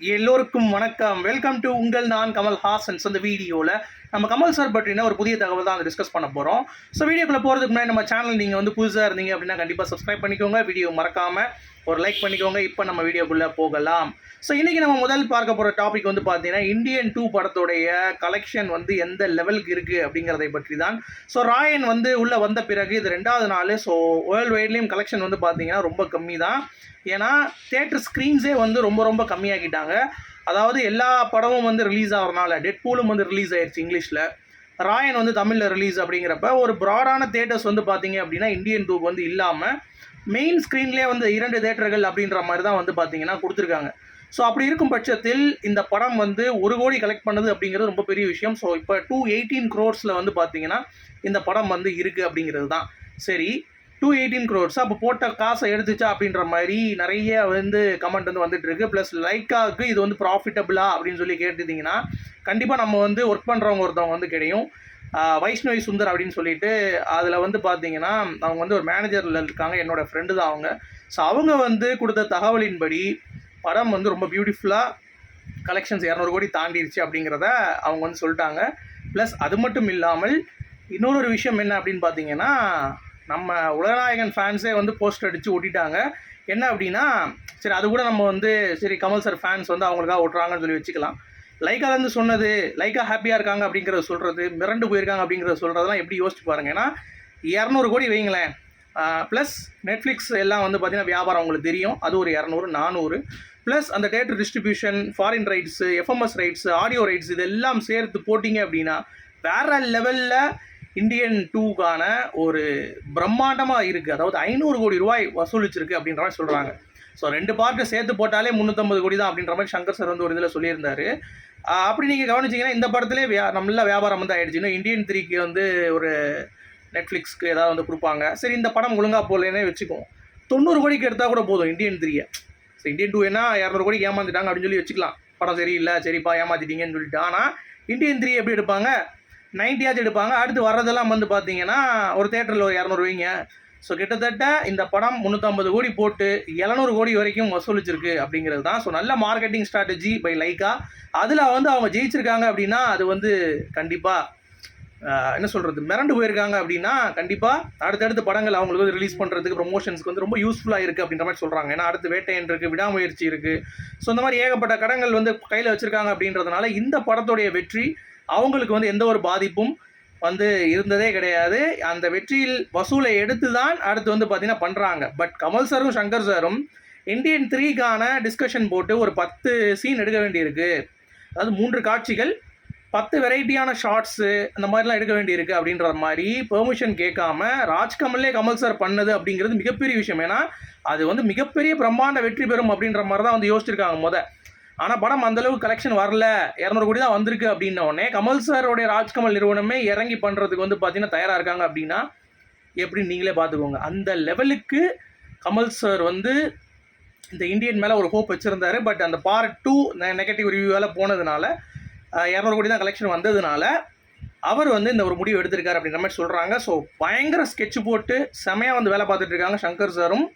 எல்லோருக்கும் வணக்கம். Welcome to உங்கள் நான் கமல் ஹாசன்ஸ் அந்த வீடியோவில் நம்ம கமல் சார் பற்றின ஒரு புதிய தகவல் தான் டிஸ்கஸ் பண்ண போகிறோம் ஸோ வீடியோக்குள்ளே போகிறதுக்கு முன்னாடி நம்ம சேனல் நீங்கள் வந்து புதுசாக இருந்தீங்க அப்படின்னா கண்டிப்பாக சப்ஸ்கிரைப் பண்ணிக்கோங்க. வீடியோ மறக்காமல் ஒரு லைக் பண்ணிக்கோங்க. இப்போ நம்ம வீடியோக்குள்ளே போகலாம். ஸோ இன்றைக்கி நம்ம முதல் பார்க்க போகிற டாபிக் வந்து பார்த்தீங்கன்னா இந்தியன் டூ படத்துடைய கலெக்ஷன் வந்து எந்த லெவலுக்கு இருக்குது அப்படிங்கிறதை பற்றி தான் ஸோ ராயன் வந்து உள்ளே வந்த பிறகு இது ரெண்டாவது நாள் ஸோ வேர்ல்டு வைட்லேயும் கலெக்ஷன் வந்து பார்த்தீங்கன்னா ரொம்ப கம்மி தான் ஏன்னா தேட்டர் ஸ்க்ரீன்ஸே வந்து ரொம்ப ரொம்ப கம்மியாக்கிட்டாங்க. அதாவது எல்லா படமும் வந்து ரிலீஸ் ஆகிறனால டெட் பூலும் வந்து ரிலீஸ் ஆயிடுச்சு இங்கிலீஷில். ராயன் வந்து தமிழில் ரிலீஸ் அப்படிங்கிறப்ப ஒரு ப்ராடான தேட்டர்ஸ் வந்து பார்த்தீங்க அப்படின்னா இந்தியன் டூ வந்து இல்லாமல் மெயின் ஸ்க்ரீன்லேயே வந்து இரண்டு தேட்டர்கள் அப்படின்ற மாதிரி தான் வந்து பார்த்தீங்கன்னா கொடுத்துருக்காங்க. ஸோ அப்படி இருக்கும் பட்சத்தில் இந்த படம் வந்து ஒரு கோடி கலெக்ட் பண்ணது அப்படிங்கிறது ரொம்ப பெரிய விஷயம். ஸோ இப்போ டூ எயிட்டீன் க்ரோர்ஸில் வந்து பார்த்தீங்கன்னா இந்த படம் வந்து இருக்குது அப்படிங்கிறது தான். சரி டூ எயிட்டீன் க்ரோர்ஸ் அப்போ போட்ட காசை எடுத்துச்சா அப்படின்ற மாதிரி நிறைய வந்து கமெண்ட் வந்து வந்துட்டு இருக்கு. ப்ளஸ் லைக்காவுக்கு இது வந்து ப்ராஃபிட்டபிளா அப்படின்னு சொல்லி கேட்டுட்டிங்கன்னா கண்டிப்பாக நம்ம வந்து ஒர்க் பண்ணுறவங்க ஒருத்தவங்க வந்து கிடையும். வைஷ்ணவி சுந்தர் அப்படின்னு சொல்லிட்டு அதில் வந்து பார்த்தீங்கன்னா அவங்க வந்து ஒரு மேனேஜரில் இருக்காங்க என்னோட ஃப்ரெண்டு தான் அவங்க. ஸோ அவங்க வந்து கொடுத்த தகவலின்படி படம் வந்து ரொம்ப பியூட்டிஃபுல்லாக கலெக்ஷன்ஸ் இரநூறு கோடி தாண்டிடுச்சு அப்படிங்கிறத அவங்க வந்து சொல்லிட்டாங்க. ப்ளஸ் அது மட்டும் இல்லாமல் இன்னொரு ஒரு விஷயம் என்ன அப்படின்னு பார்த்தீங்கன்னா நம்ம உலகநாயகன் ஃபேன்ஸே வந்து போஸ்டர் அடித்து ஒட்டிட்டாங்க. என்ன அப்படின்னா சரி அது கூட நம்ம வந்து சரி கமல் சார் ஃபேன்ஸ் வந்து அவங்களுக்காக ஓட்டுறாங்கன்னு சொல்லி வச்சுக்கலாம். லைக்காலேருந்து சொன்னது லைக்கா ஹாப்பியாக இருக்காங்க அப்படிங்கிறத சொல்கிறது மிரண்டு போயிருக்காங்க அப்படிங்கிறத சொல்கிறதெல்லாம் எப்படி யோசிச்சு பாருங்க. ஏன்னா இரநூறு கோடி வைங்களேன் ப்ளஸ் நெட்ஃப்ளிக்ஸ் எல்லாம் வந்து பார்த்தீங்கன்னா வியாபாரம் உங்களுக்கு தெரியும். அது ஒரு இரநூறு நானூறு. ப்ளஸ் அந்த theatre distribution foreign rights FMS rights audio rights இதெல்லாம் சேர்த்து போட்டிங்க அப்படின்னா வேற லெவலில் இந்தியன் டூக்கான ஒரு பிரம்மாண்டமாக இருக்குது அதாவது ஐநூறு கோடி ரூபாய் வசூலிச்சிருக்கு அப்படின்ற மாதிரி சொல்கிறாங்க ஸோ ரெண்டு பார்ட்டு சேர்த்து போட்டாலே முந்நூற்றம்பது கோடி தான் அப்படின்ற மாதிரி சங்கர் சார் வந்து ஒரு இதில் சொல்லியிருந்தார். அப்படி நீங்கள் கவனிச்சிங்கன்னா இந்த படத்திலே வியா நல்ல வியாபாரம் வந்து ஆகிடுச்சு இன்னும் இந்தியன் த்ரீக்கு வந்து ஒரு நெட்ஃப்ளிக்ஸ்க்கு ஏதாவது வந்து கொடுப்பாங்க. சரி இந்த படம் ஒழுங்காக போகலன்னே வச்சுக்குவோம். தொண்ணூறு கோடிக்கு எடுத்தால் கூட போதும் இந்தியன் த்ரீயை ஸோ இந்தியன் டூ என்ன இரநூறு கோடிக்கு ஏமாந்துட்டாங்க அப்படின்னு சொல்லி வச்சுக்கலாம். படம் சரியில்லை சரிப்பா ஏமாத்திட்டீங்கன்னு சொல்லிட்டு. ஆனால் இந்தியன் த்ரீ எப்படி எடுப்பாங்க? நைன்ட்டியாச்சும் எடுப்பாங்க. அடுத்து வர்றதெல்லாம் வந்து பார்த்தீங்கன்னா ஒரு தேட்டரில் ஒரு இரநூறு வைங்க. ஸோ கிட்டத்தட்ட இந்த படம் முந்நூற்றம்பது கோடி போட்டு எழுநூறு கோடி வரைக்கும் வசூலிச்சிருக்கு அப்படிங்கிறது தான். ஸோ நல்ல மார்க்கெட்டிங் ஸ்ட்ராட்டஜி பை லைக்கா அதில் வந்து அவங்க ஜெயிச்சிருக்காங்க அப்படின்னா அது வந்து கண்டிப்பாக என்ன சொல்கிறது மிரண்டு போயிருக்காங்க அப்படின்னா கண்டிப்பாக அடுத்தடுத்த படங்கள் அவங்களுக்கு வந்து ரிலீஸ் பண்ணுறதுக்கு ப்ரொமோஷன்ஸ்க்கு வந்து ரொம்ப யூஸ்ஃபுல்லாக இருக்குது அப்படின்ற மாதிரி சொல்கிறாங்க ஏன்னா அடுத்து வேட்டையன் இருக்குது விடாமுயற்சி இருக்குது ஸோ இந்த மாதிரி ஏகப்பட்ட கடங்கள் வந்து கையில் வச்சுருக்காங்க அப்படின்றதுனால இந்த படத்துடைய வெற்றி அவங்களுக்கு வந்து எந்த ஒரு பாதிப்பும் வந்து இருந்ததே கிடையாது. அந்த வெற்றியில் வசூலை எடுத்து தான் அடுத்து வந்து பார்த்தீங்கன்னா பண்ணுறாங்க பட் கமல் சாரும் சங்கர் சாரும் இந்தியன் த்ரீக்கான டிஸ்கஷன் போட்டு ஒரு பத்து சீன் எடுக்க வேண்டியிருக்கு. அதாவது மூன்று காட்சிகள் பத்து வெரைட்டியான ஷார்ட்ஸு அந்த மாதிரிலாம் எடுக்க வேண்டியிருக்கு அப்படின்ற மாதிரி பெர்மிஷன் கேட்காம ராஜ்கமல்லே கமல் சார் பண்ணது அப்படிங்கிறது மிகப்பெரிய விஷயம். ஏன்னா அது வந்து மிகப்பெரிய பிரம்மாண்ட வெற்றி பெறும் அப்படின்ற மாதிரி தான் வந்து யோசிச்சிருக்காங்க முத. ஆனால் படம் அந்தளவுக்கு கலெக்ஷன் வரல. இரநூறு கோடி தான் வந்திருக்கு அப்படின்ன உடனே கமல் சாரோடைய ராஜ்கமல் நிறுவனமே இறங்கி பண்ணுறதுக்கு வந்து பார்த்தீங்கன்னா தயாராக இருக்காங்க அப்படின்னா எப்படி நீங்களே பார்த்துக்கோங்க அந்த லெவலுக்கு கமல் சார் வந்து இந்த இந்தியன் மேலே ஒரு ஹோப் வச்சுருந்தாரு. பட் அந்த பார்ட் டூ நெகட்டிவ் ரிவ்யூவால் போனதுனால இரநூறு கோடி தான் கலெக்ஷன் வந்ததுனால அவர் வந்து இந்த ஒரு முடிவு எடுத்திருக்காரு அப்படின்ற மாதிரி சொல்கிறாங்க ஸோ பயங்கர ஸ்கெட்ச் போட்டு செமையாக வந்து வேலை பார்த்துட்டு இருக்காங்க சங்கர் சாரும்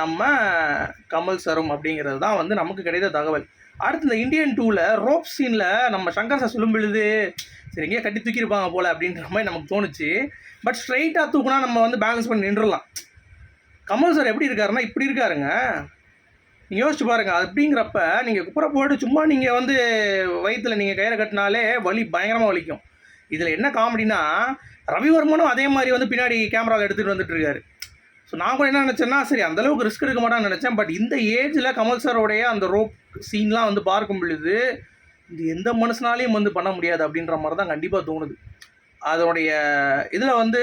நம்ம கமல் சாரும் அப்படிங்கிறது தான் வந்து நமக்கு கிடைத்த தகவல். அடுத்து இந்த இந்தியன் டூவில் ரோப் சீனில் நம்ம சங்கர் சார் சொல்லும் பொழுது சரி எங்கேயே கட்டி தூக்கியிருப்பாங்க போல் அப்படின்ற மாதிரி நமக்கு தோணுச்சு. பட் ஸ்ட்ரைட்டாக தூக்குனா நம்ம வந்து பேலன்ஸ் பண்ணி நின்றுடலாம். கமல் சார் எப்படி இருக்காருன்னா இப்படி இருக்காருங்க. நீங்கள் யோசிச்சு பாருங்கள் அப்படிங்கிறப்ப நீங்கள் குப்புற போட்டு சும்மா நீங்கள் வந்து வயிற்றில் நீங்கள் கயிறை கட்டினாலே வலி பயங்கரமாக வலிக்கும். இதில் என்ன காமெடினா ரவிவர்மனும் அதே மாதிரி வந்து பின்னாடி கேமராவில் எடுத்துகிட்டு வந்துட்டு இருக்காரு. ஸோ நான் கூட என்ன நினச்சேன்னா சரி அந்தளவுக்கு ரிஸ்க் எடுக்க மாட்டான்னு நினச்சேன் பட் இந்த ஏஜில் கமல் சாரோடைய அந்த ரோப் சீன்லாம் வந்து பார்க்கும் பொழுது இது எந்த மனுஷனாலையும் வந்து பண்ண முடியாது அப்படின்ற மாதிரி தான் கண்டிப்பாக தோணுது. அதனுடைய இதில் வந்து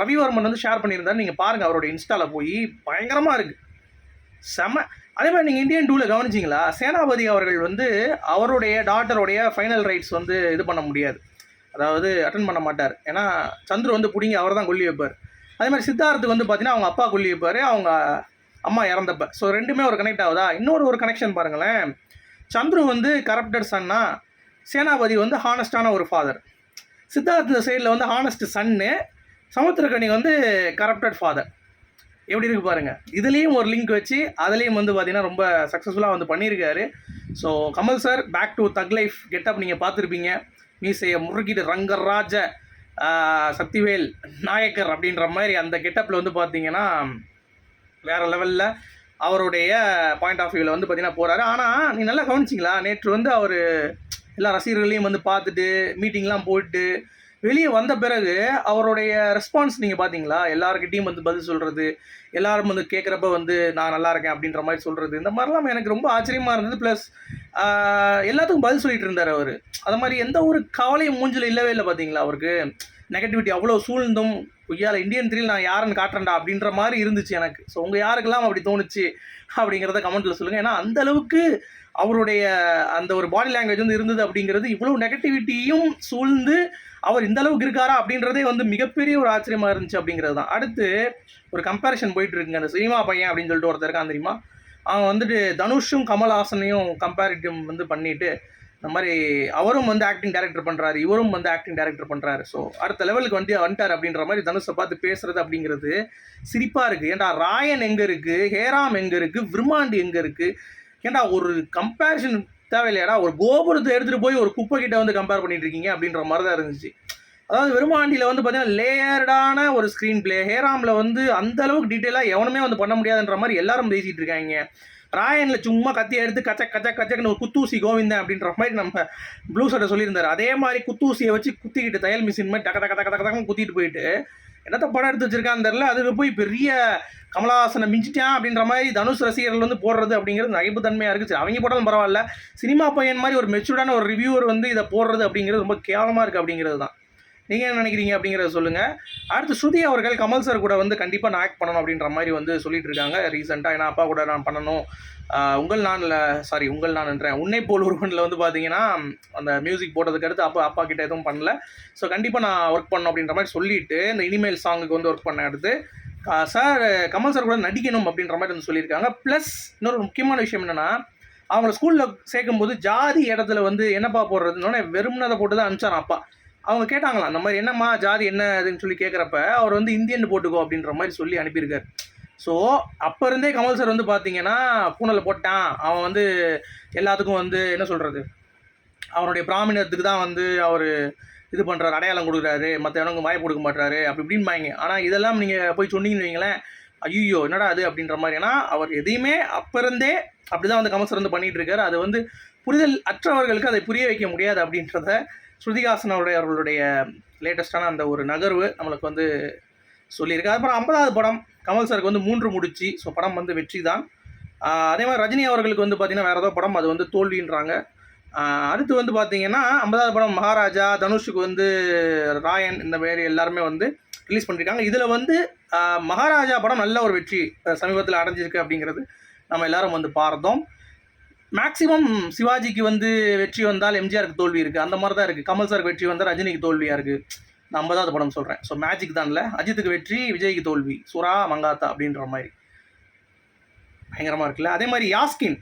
ரவிவர்மன் வந்து ஷேர் பண்ணியிருந்தாரு. நீங்கள் பாருங்கள் அவரோட இன்ஸ்டாவில் போய் பயங்கரமாக இருக்குது செம அதே மாதிரி நீங்கள் இந்தியன் டூவில் கவனிச்சிங்களா? சேனாபதி அவர்கள் வந்து அவருடைய டாட்டருடைய ஃபைனல் ரைட்ஸ் வந்து இது பண்ண முடியாது. அதாவது அட்டன் பண்ண மாட்டார். ஏன்னா சந்துரு வந்து பிடிங்கி அவர் தான் கொல்லி வைப்பார். அதே மாதிரி சித்தார்த்துக்கு வந்து பார்த்தீங்கன்னா அவங்க அப்பா கொல்லி வைப்பார். அவங்க அம்மா இறந்தப்ப. ஸோ ரெண்டுமே ஒரு கனெக்ட் ஆகுதா? இன்னொரு ஒரு கனெக்ஷன் பாருங்களேன். சந்துரு வந்து கரப்டட் சன்னா சேனாபதி வந்து ஹானஸ்டான ஒரு ஃபாதர் சித்தார்த்த சைடில் வந்து ஹானஸ்ட் சன்னு சமுத்திரக்கனி வந்து கரப்டட் ஃபாதர் எப்படி இருக்கு பாருங்கள் இதுலேயும் ஒரு லிங்க் வச்சு அதுலேயும் வந்து பார்த்தீங்கன்னா ரொம்ப சக்ஸஸ்ஃபுல்லாக வந்து பண்ணியிருக்காரு. So Kamal sir back to thug life getup நீங்கள் பார்த்துருப்பீங்க. மீசைய முறுக்கிட்டு ரங்கராஜ சக்திவேல் நாயக்கர் அப்படின்ற மாதிரி அந்த கெட்டப்பில் வந்து பார்த்தீங்கன்னா வேறு லெவலில் அவருடைய பாயிண்ட் ஆஃப் வியூவில் வந்து பார்த்தீங்கன்னா போகிறாரு ஆனால் நீ நல்லா கவனிச்சிங்களா? நேற்று வந்து அவர் எல்லா ரசிகர்களையும் வந்து பார்த்துட்டு மீட்டிங்லாம் போயிட்டு வெளியே வந்த பிறகு அவருடைய ரெஸ்பான்ஸ் நீங்கள் பார்த்தீங்களா எல்லாருக்கிட்டையும் வந்து பதில் சொல்கிறது எல்லாரும் வந்து கேட்குறப்ப வந்து நான் நல்லா இருக்கேன் அப்படின்ற மாதிரி சொல்கிறது இந்த மாதிரிலாம் எனக்கு ரொம்ப ஆச்சரியமாக இருந்தது. ப்ளஸ் எல்லாத்துக்கும் பதில் சொல்லிட்டு இருந்தார் அவர். அது மாதிரி எந்த ஒரு கவலையும் மூஞ்சில் இல்லவே இல்லை பார்த்தீங்களா அவருக்கு? நெகட்டிவிட்டி அவ்வளோ சூழ்ந்தும் கொய்யால இந்தியன் த்ரீல் நான் யாருன்னு காட்டுறேன்டா அப்படின்ற மாதிரி இருந்துச்சு எனக்கு. ஸோ உங்கள் யாருக்கெல்லாம் அப்படி தோணுச்சு அப்படிங்கிறத கமெண்ட்டில் சொல்லுங்கள் ஏன்னா அந்த அளவுக்கு அவருடைய அந்த ஒரு பாடி லாங்குவேஜ் வந்து இருந்தது அப்படிங்கிறது இவ்வளோ நெகட்டிவிட்டியும் சூழ்ந்து அவர் இந்த அளவுக்கு இருக்காரா அப்படின்றதே வந்து மிகப்பெரிய ஒரு ஆச்சரியமா இருந்துச்சு அப்படிங்கிறது தான். அடுத்து ஒரு கம்பேரிஷன் போயிட்டு இருக்குங்க. அந்த சினிமா பையன் அப்படின்னு சொல்லிட்டு ஒருத்தர் இருக்கான் தெரியுமா? அவன் வந்துட்டு தனுஷும் கமல்ஹாசனையும் கம்பேரிட்டிவ் வந்து பண்ணிட்டு இந்த மாதிரி அவரும் வந்து ஆக்டிங் டேரக்டர் பண்ணுறாரு இவரும் வந்து ஆக்டிங் டைரக்டர் பண்ணுறாரு ஸோ அடுத்த லெவலுக்கு வந்து வந்துட்டார் அப்படின்ற மாதிரி தனுஷை பார்த்து பேசுறது அப்படிங்கிறது சிரிப்பாக இருக்குது ஏன்டா ராயன் எங்கே இருக்குது ஹேராம் எங்கே இருக்குது விருமாண்டி எங்கே இருக்குது ஏன்டா ஒரு கம்பேரிஷன் தேவையில்லையாடா? ஒரு கோபுரத்தை எடுத்துகிட்டு போய் ஒரு குப்பை கிட்ட வந்து கம்பேர் பண்ணிட்டு இருக்கீங்க அப்படின்ற மாதிரி தான் இருந்துச்சு. அதாவது வெறுமாண்டியில் வந்து பார்த்தீங்கன்னா லேயர்டான ஒரு ஸ்க்ரீன் பிளே ஹேராமில் வந்து அந்த அளவுக்கு டீட்டெயிலாக எவனுமே வந்து பண்ண முடியாதுன்ற மாதிரி எல்லாரும் பேசிகிட்டு இருக்காங்க. ராயனில் சும்மா கத்தி எடுத்து கச்சக் கச்சக் கச்சக்குன்னு ஒரு குத்தூசி கோவிந்தன் அப்படின்ற மாதிரி நம்ம ப்ளூ சட்டை சொல்லியிருந்தார். அதே மாதிரி குத்தூசியை வச்சு குத்திக்கிட்டு தையல் மிஷின் மாதிரி டக்க டக்க டக்க டக்க டக்கன்னு குத்திட்டு போயிட்டு என்னத்த படம் எடுத்து வச்சிருக்கான்னு தெரில அதுக்கு போய் பெரிய கமலஹாசனை மிஞ்சிட்டான் அப்படின்ற மாதிரி தனுஷ் ரசிகர்கள் வந்து போடுறது அப்படிங்கிறது நகைப்புத்தன்மையாக இருக்குது சரி அவங்க போட்டாலும் பரவாயில்ல. சினிமா பையன் மாதிரி ஒரு மெச்சூர்டான ஒரு ரிவ்யூவர் வந்து இதை போடுறது அப்படிங்கிறது ரொம்ப கேவலமாக இருக்குது அப்படிங்கிறது தான். நீங்கள் என்ன நினைக்கிறீங்க அப்படிங்கிறத சொல்லுங்கள் அடுத்து ஸ்ருதி அவர்கள் கமல் சார் கூட வந்து கண்டிப்பாக நான் ஆக்ட் பண்ணணும் அப்படின்ற மாதிரி வந்து சொல்லிட்டு இருக்காங்க ரீசெண்டாக ஏன்னா அப்பா கூட நான் பண்ணணும். உங்கள் நான் சாரி உங்கள் நான்ன்றேன் உன்னை போல் ஒருவனில் வந்து பார்த்தீங்கன்னா அந்த மியூசிக் போட்டதுக்கு அடுத்து அப்பா அப்பா கிட்ட எதுவும் பண்ணல. ஸோ கண்டிப்பாக நான் ஒர்க் பண்ணணும் அப்படின்ற மாதிரி சொல்லிட்டு இந்த இனிமேல் சாங்குக்கு வந்து ஒர்க் பண்ண அடுத்து. சார் கமல் சார் கூட நடிக்கணும் அப்படின்ற மாதிரி வந்து சொல்லியிருக்காங்க. ப்ளஸ் இன்னொரு முக்கியமான விஷயம் என்னென்னா அவங்கள ஸ்கூலில் சேர்க்கும்போது ஜாதி இடத்துல வந்து என்னப்பா போடுறதுன்னு வெறும்னதை போட்டு தான் அனுப்பிச்சான் அப்பா. அவங்க கேட்டாங்களாம் அந்த மாதிரி என்னம்மா ஜாதி என்ன அதுன்னு சொல்லி கேட்குறப்ப அவர் வந்து இந்தியன் போட்டுக்கோ அப்படின்ற மாதிரி சொல்லி அனுப்பியிருக்காரு. ஸோ அப்போ இருந்தே கமல் சார் வந்து பார்த்தீங்கன்னா பூனலை போட்டான். அவன் வந்து எல்லாத்துக்கும் வந்து என்ன சொல்கிறது அவனுடைய பிராமணத்துக்கு தான் வந்து அவர் இது பண்ணுறாரு அடையாளம் கொடுக்குறாரு. மற்ற இடங்க வாய்ப்பு கொடுக்க மாட்டாரு அப்படி இப்படின்பாங்க. ஆனால் இதெல்லாம் நீங்கள் போய் சொன்னீங்கன்னு வைங்களேன் ஐயோ என்னடா அது அப்படின்ற மாதிரி. ஏன்னா அவர் எதையுமே அப்போ இருந்தே அப்படி தான் வந்து கமல் சார் வந்து பண்ணிகிட்டு இருக்காரு. அது வந்து புரிதல் அற்றவர்களுக்கு அதை புரிய வைக்க முடியாது அப்படின்றத ஸ்ருதிஹாசன் அவருடைய அவர்களுடைய லேட்டஸ்டான அந்த ஒரு நகர்வு நம்மளுக்கு வந்து சொல்லியிருக்கு. அப்புறம் ஐம்பதாவது படம் கமல் சாருக்கு வந்து மூன்று முடிச்சு. ஸோ படம் வந்து வெற்றி தான் அதே மாதிரி ரஜினி அவர்களுக்கு வந்து பார்த்தீங்கன்னா வேறு ஏதோ படம் அது வந்து தோல்வின்றாங்க. அடுத்து வந்து பார்த்தீங்கன்னா ஐம்பதாவது படம் மகாராஜா தனுஷுக்கு வந்து ராயன் இந்த மாதிரி எல்லாருமே வந்து ரிலீஸ் பண்ணியிருக்காங்க இதில் வந்து மகாராஜா படம் நல்ல ஒரு வெற்றி சமீபத்தில் அடைஞ்சிருக்கு அப்படிங்கிறது நம்ம எல்லாரும் வந்து பார்த்தோம். மேக்ஸிமம் சிவாஜிக்கு வந்து வெற்றி வந்தால் எம்ஜிஆருக்கு தோல்வி இருக்குது அந்த மாதிரி தான் இருக்குது கமல் சாருக்கு வெற்றி வந்தால் ரஜினிக்கு தோல்வியாக இருக்குது நான் ஐம்பதாவது படம் சொல்கிறேன் ஸோ மேஜிக் தான் இல்லை. அஜித்துக்கு வெற்றி விஜய்க்கு தோல்வி. சுறா மங்காத்தா அப்படின்ற மாதிரி. பயங்கரமாக இருக்குல்ல? அதே மாதிரி யாஸ்கின்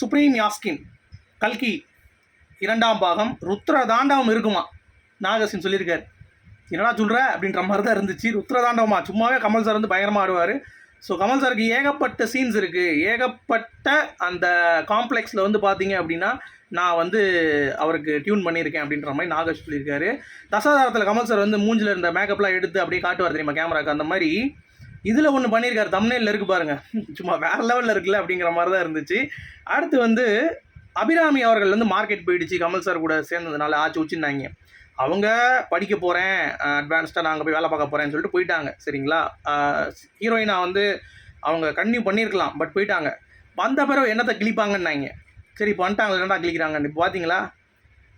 சுப்ரீம் யாஸ்கின் கல்கி இரண்டாம் பாகம் ருத்ர தாண்டவம் இருக்குமா? நாகசின் சொல்லியிருக்காரு. என்னடா சொல்கிற அப்படின்ற மாதிரி தான் இருந்துச்சு. ருத்ர தாண்டவமா சும்மாவே கமல் சார் வந்து பயங்கரமாக ஆடுவார். ஸோ கமல் சாருக்கு ஏகப்பட்ட சீன்ஸ் இருக்குது ஏகப்பட்ட அந்த காம்ப்ளெக்ஸில் வந்து பார்த்தீங்க அப்படின்னா நான் வந்து அவருக்கு டியூன் பண்ணியிருக்கேன் அப்படின்ற மாதிரி நாகேஷ் சொல்லியிருக்காரு. தசாதாரத்தில் கமல் சார் வந்து மூஞ்சில் இருந்த மேக்கப்லாம் எடுத்து அப்படியே காட்டுவார் தெரியுமா கேமராக்கு அந்த மாதிரி இதில் ஒன்று பண்ணியிருக்காரு. தமிழ்நெல்ல இருக்கு பாருங்க. சும்மா வேறு லெவலில் இருக்குல்ல அப்படிங்கிற மாதிரி தான் இருந்துச்சு. அடுத்து வந்து அபிராமி அவர்கள் வந்து மார்க்கெட் போயிடுச்சு. கமல் சார் கூட சேர்ந்ததுனால ஆச்சு உச்சின்னாங்க. அவங்க படிக்க போகிறேன் அட்வான்ஸ்டாக நாங்கள் போய் வேலை பார்க்க போகிறேன்னு சொல்லிட்டு போயிட்டாங்க சரிங்களா? ஹீரோயினா வந்து அவங்க கன்டினியூ பண்ணியிருக்கலாம் பட் போயிட்டாங்க. வந்த பிறகு என்னத்தை கிழிப்பாங்கன்னாங்க. சரி இப்போ வந்துட்டாங்க என்னடா கிழிக்கிறாங்க இப்போ பார்த்தீங்களா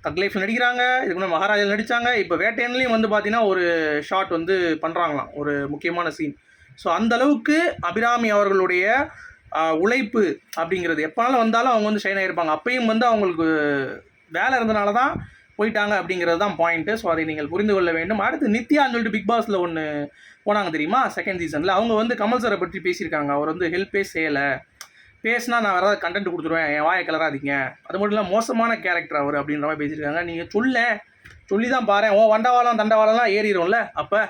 தக் லைஃப் நடிக்கிறாங்க இதுக்கு முன்னாடி மகாராஜா நடித்தாங்க இப்போ வேட்டையன்லேயும் வந்து பார்த்தீங்கன்னா ஒரு ஷாட் வந்து பண்ணுறாங்களாம் ஒரு முக்கியமான சீன் ஸோ அந்த அளவுக்கு அபிராமி அவர்களுடைய உழைப்பு அப்படிங்கிறது எப்போனாலும் வந்தாலும் அவங்க வந்து ஷைன் ஆகிருப்பாங்க அப்பயும் வந்து அவங்களுக்கு வேலை இருந்தனால தான் போயிட்டாங்க அப்படிங்கிறது தான் பாயிண்ட்டு ஸோ அதை நீங்கள் புரிந்து கொள்ள வேண்டும். அடுத்து நித்யான்னு சொல்லிட்டு பிக் பாஸில் ஒன்று போனாங்க தெரியுமா? செகண்ட் சீசனில் அவங்க வந்து கமல் சாரை பற்றி பேசியிருக்காங்க. அவர் வந்து ஹெல்ப்பே செய்யலை. பேசினா நான் வேறு ஏதாவது கண்டென்ட் கொடுத்துருவேன். என் வாயை கலராதிங்க அது மட்டும் இல்லை மோசமான கேரக்டர் அவர் அப்படின்ற மாதிரி பேசியிருக்காங்க. நீங்கள் சொல்ல சொல்லி தான் பாரு ஓ வண்டவாளம் தண்டவாளம்லாம் ஏறிடும்ல. அப்போ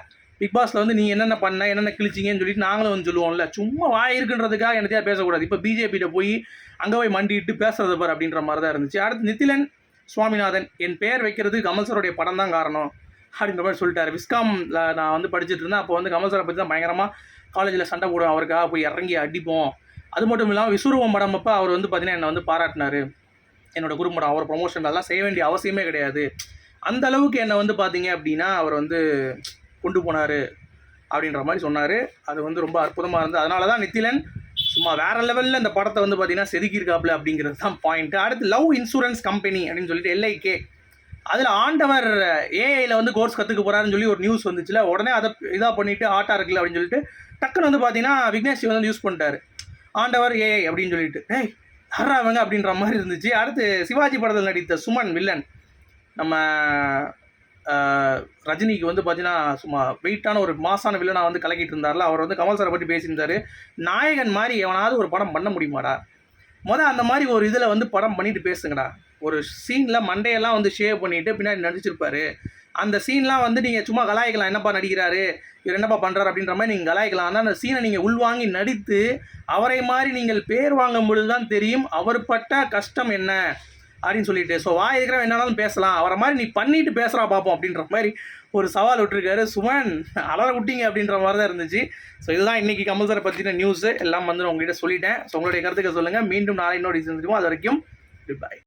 பிக் பாஸில் வந்து நீ என்னென்ன பண்ண என்னென்ன கிழிச்சிங்கன்னு சொல்லிட்டு நாங்களும் வந்து சொல்லுவோம்ல. சும்மா வாய் இருக்குன்றதுக்காக என்னத்தையா பேசக்கூடாது. இப்போ பிஜேபியிட்ட போய் அங்கே போய் மண்டிட்டு பேசுறது பார் அப்படின்ற மாதிரி தான் இருந்துச்சு. அடுத்து நித்திலன் சுவாமிநாதன் என் பெயர் வைக்கிறது கமல் சாருடைய படம் தான் காரணம் அப்படின்ற மாதிரி சொல்லிட்டாரு. விஸ்காமில் நான் வந்து படிச்சுட்டு இருந்தேன். அப்போ வந்து கமல் சாரை பற்றி தான் பயங்கரமாக காலேஜில் சண்டை போடுவோம். அவருக்காக போய் இறங்கி அடிப்போம். அது மட்டும் இல்லாமல் விஸ்வரூபம் படம் அப்போ அவர் வந்து பார்த்தீங்கன்னா என்னை வந்து பாராட்டினார். என்னோட குறும்படம் அவர் ப்ரொமோஷன்லாம் செய்ய வேண்டிய அவசியமே கிடையாது. அந்த அளவுக்கு என்னை வந்து பார்த்தீங்க அப்படின்னா அவர் வந்து கொண்டு போனார் அப்படின்ற மாதிரி சொன்னார். அது வந்து ரொம்ப அற்புதமாக இருந்தது. அதனால தான் நித்திலன் சும்மா வேற லெவலில் இந்த படத்தை வந்து பார்த்தீங்கன்னா செதுக்கியிருக்காப்புல அப்படிங்கிறது தான் பாயிண்ட் அடுத்து லவ் இன்சூரன்ஸ் கம்பெனி அப்படின்னு சொல்லிட்டு எல்ஐகே அதில் ஆண்டவர் ஏஐயில் வந்து கோர்ஸ் கற்றுக்க போகிறாருன்னு சொல்லி ஒரு நியூஸ் வந்துச்சுல. உடனே அதை இதாக பண்ணிவிட்டு ஆட்டா இருக்குல்ல அப்படின்னு சொல்லிட்டு டக்குன்னு வந்து பார்த்தீங்கன்னா விக்னேஷ் வந்து யூஸ் பண்ணிட்டாரு. ஆண்டவர் ஏஐ அப்படின்னு சொல்லிட்டு. ஏய் யாரா அவங்க அப்படின்ற மாதிரி இருந்துச்சு. அடுத்து சிவாஜி படத்தில் நடித்த சுமன் வில்லன். நம்ம ரஜினிக்கு வந்து பார்த்தீங்கன்னா சும்மா வெயிட்டான ஒரு மாசான வில்லனாக வந்து கலக்கிட்டு இருந்தார்ல. அவர் வந்து கமல் சாரை பற்றி பேசியிருந்தார். நாயகன் மாதிரி எவனாவது ஒரு படம் பண்ண முடியுமாடா? மொதல் அந்த மாதிரி ஒரு இதில் வந்து படம் பண்ணிட்டு பேசுங்கடா. ஒரு சீனில் மண்டையெல்லாம் வந்து ஷேவ் பண்ணிவிட்டு பின்னாடி நடிச்சிருப்பாரு. அந்த சீன்லாம் வந்து நீங்கள் சும்மா கலாய்க்கலாம். என்னப்பா நடிக்கிறாரு? இவர் என்னப்பா பண்ணுறாரு அப்படின்ற மாதிரி நீங்கள் கலாய்க்கலாம். ஆனால் அந்த சீனை நீங்கள் உள்வாங்கி நடித்து அவரை மாதிரி நீங்கள் பேர் வாங்கும் பொழுது தான் தெரியும் அவர் பட்ட கஷ்டம் என்ன? அப்படின்னு சொல்லிட்டு. ஸோ வா இருக்கிறவன் என்னாலும் பேசலாம். அவரை மாதிரி நீ பண்ணிட்டு பேசுகிறா பார்ப்போம் அப்படின்ற மாதிரி ஒரு சவால் விட்டுருக்காரு. சுமன் அலற விட்டீங்க அப்படின்ற மாதிரி தான் இருந்துச்சு. ஸோ இதுதான் இன்னைக்கு கமல் சாரை பற்றின நியூஸ் எல்லாம் வந்து நான் உங்ககிட்ட சொல்லிட்டேன். ஸோ உங்களுடைய கருத்துக்கள் சொல்லுங்கள் மீண்டும் நாளை இன்னொரு இது அது வரைக்கும் பாய்